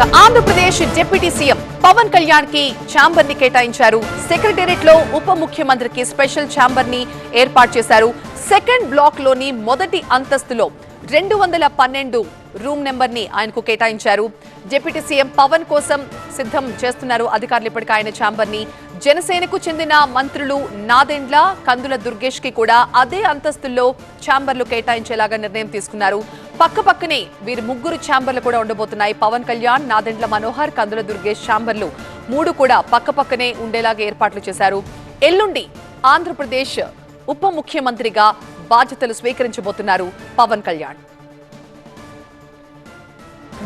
Deputy CM Pawan కళ్యాణ్కి ఛాంబర్ని కేటాయించారు. సెక్రటేరియట్లో ఉప ముఖ్యమంత్రికి స్పెషల్ ఛాంబర్ని ఏర్పాటు చేశారు. సెకండ్ బ్లాక్లోని మొదటి అంతస్తులో రెండు వందల పన్నెండు రూమ్ నెంబర్ని ఆయనకు కేటాయించారు. డిప్యూటీ సీఎం పవన్ కోసం సిద్ధం చేస్తున్నారు అధికారులు ఇప్పటికే ఆయన ఛాంబర్ని. జనసేనకు చెందిన మంత్రులు నాదెండ్ల కందుల దుర్గేష్కి కూడా అదే అంతస్తుల్లో ఛాంబర్లు కేటాయించేలాగా నిర్ణయం తీసుకున్నారు. పక్క పక్కనే వీరి ముగ్గురు ఛాంబర్లు కూడా ఉండబోతున్నాయి. పవన్ కళ్యాణ్ నాదెండ్ల మనోహర్ కందుల దుర్గేష్ ఛాంబర్లు మూడు కూడా పక్క పక్కనే ఉండేలాగా ఏర్పాట్లు చేశారు. ఎల్లుండి ఆంధ్రప్రదేశ్ ఉప ముఖ్యమంత్రిగా బాధ్యతలు స్వీకరించబోతున్నారు పవన్ కళ్యాణ్.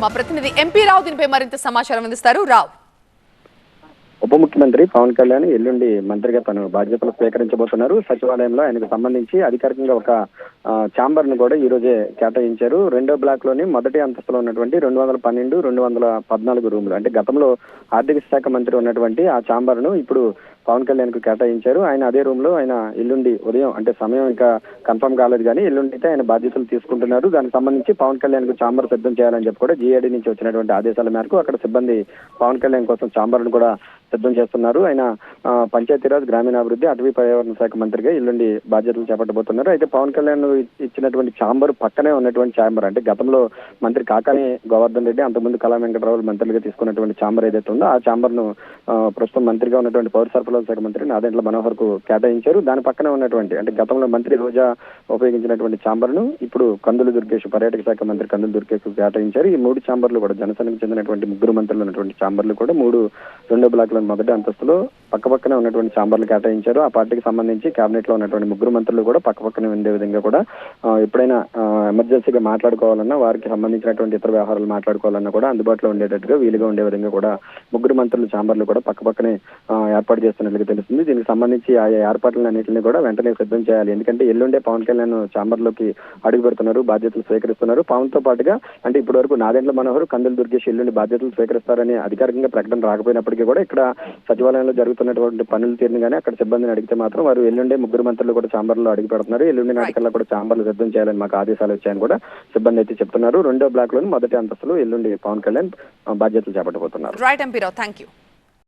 మా ప్రతినిధి ఎంపీ రావు దీనిపై మరింత సమాచారం అందిస్తారు. రావు. ఉప ముఖ్యమంత్రి పవన్ కళ్యాణ్ ఎల్లుండి మంత్రిగా తను బాధ్యతలు స్వీకరించబోతున్నారు. సచివాలయంలో ఆయనకు సంబంధించి అధికారికంగా ఒక ఛాంబర్ను కూడా ఈ రోజే కేటాయించారు. రెండో బ్లాక్లోని మొదటి అంతస్తులో ఉన్నటువంటి రెండు వందల పన్నెండు రెండు వందల పద్నాలుగు రూములు. అంటే గతంలో ఆర్థిక శాఖ మంత్రి ఉన్నటువంటి ఆ ఛాంబర్ను ఇప్పుడు పవన్ కళ్యాణ్కు కేటాయించారు. ఆయన అదే రూమ్లో ఆయన ఎల్లుండి ఉదయం అంటే సమయం ఇంకా కన్ఫర్మ్ కాలేదు కానీ ఎల్లుండి అయితే ఆయన బాధ్యతలు తీసుకుంటున్నారు. దానికి సంబంధించి పవన్ కళ్యాణ్కు ఛాంబర్ సిద్ధం చేయాలని చెప్పి కూడా జీఏడీ నుంచి వచ్చినటువంటి ఆదేశాల మేరకు అక్కడ సిబ్బంది పవన్ కళ్యాణ్ కోసం ఛాంబర్ను కూడా సిద్ధం చేస్తున్నారు. ఆయన పంచాయతీరాజ్ గ్రామీణాభివృద్ధి అటవీ పర్యావరణ శాఖ మంత్రిగా ఎల్లుండి బాధ్యతలు చేపట్టబోతున్నారు. అయితే పవన్ కళ్యాణ్ ఇచ్చినటువంటి ఛాంబర్ పక్కనే ఉన్నటువంటి ఛాంబర్ అంటే గతంలో మంత్రి కాకాని గోవర్ధన్ రెడ్డి అంతకుముందు కళా వెంకటరావు మంత్రులుగా తీసుకున్నటువంటి ఛాంబర్ ఏదైతే ఉందో ఆ ఛాంబర్ను ప్రస్తుతం మంత్రిగా ఉన్నటువంటి పౌర సరఫరాల శాఖ మంత్రి నాదెంట్ల మనోహర్కు కేటాయించారు. దాని పక్కనే ఉన్నటువంటి అంటే గతంలో మంత్రి రోజా ఉపయోగించినటువంటి ఛాంబర్ను ఇప్పుడు కందులు దుర్గేష్ పర్యాటక శాఖ మంత్రి కందులు దుర్గేష్ కేటాయించారు. ఈ మూడు ఛాంబర్లు కూడా జనసేనకు చెందినటువంటి ముగ్గురు మంత్రులు ఉన్నటువంటి ఛాంబర్లు కూడా మూడు రెండో బ్లాక్ల మొదటి అంతస్తులో పక్క పక్కనే ఉన్నటువంటి ఛాంబర్లు కేటాయించారు. ఆ పార్టీకి సంబంధించి కేబినెట్లో ఉన్నటువంటి ముగ్గురు మంత్రులు కూడా పక్క పక్కనే ఉండే విధంగా కూడా ఎప్పుడైనా ఎమర్జెన్సీగా మాట్లాడుకోవాలన్నా వారికి సంబంధించినటువంటి ఇతర వ్యవహారాలు మాట్లాడుకోవాలన్నా కూడా అందుబాటులో ఉండేటట్టుగా వీలుగా ఉండే విధంగా కూడా ముగ్గురు మంత్రులు ఛాంబర్లు కూడా పక్క పక్కనే ఏర్పాటు చేస్తున్నట్లుగా తెలుస్తుంది. దీనికి సంబంధించి ఆ ఏర్పాట్లన్నింటినీ కూడా వెంటనే సిద్ధం చేయాలి. ఎందుకంటే ఎల్లుండే పవన్ కళ్యాణ్ ఛాంబర్లోకి అడుగు పెడుతున్నారు బాధ్యతలు స్వీకరిస్తున్నారు. పవన్తో పాటుగా అంటే ఇప్పటి వరకు నాదెండ్ల మనోహర్ కందులు దుర్గేష్ ఎల్లుండి బాధ్యతలు స్వీకరిస్తారని అధికారికంగా ప్రకటన రాకపోయినప్పటికీ కూడా ఇక్కడ సచివాలయంలో జరుగుతున్నటువంటి పనులు తీరిన కానీ అక్కడ సిబ్బందిని అడిగితే మాత్రం వారు ఎల్లుండే ముగ్గురు మంత్రులు కూడా ఛాంబర్లో అడుగు పెడుతున్నారు. ఎల్లుండి నాటికల్లా కూడా ఛాంబర్లు సిద్ధం చేయాలని మాకు ఆదేశాలు వచ్చాయని కూడా సిబ్బంది అయితే చెప్తున్నారు. రెండో బ్లాక్లోని మొదటి అంతస్తులో ఎల్లుండి పవన్ కళ్యాణ్ బాధ్యతలు చేపట్టబోతున్నారు. Right MP Rao thank you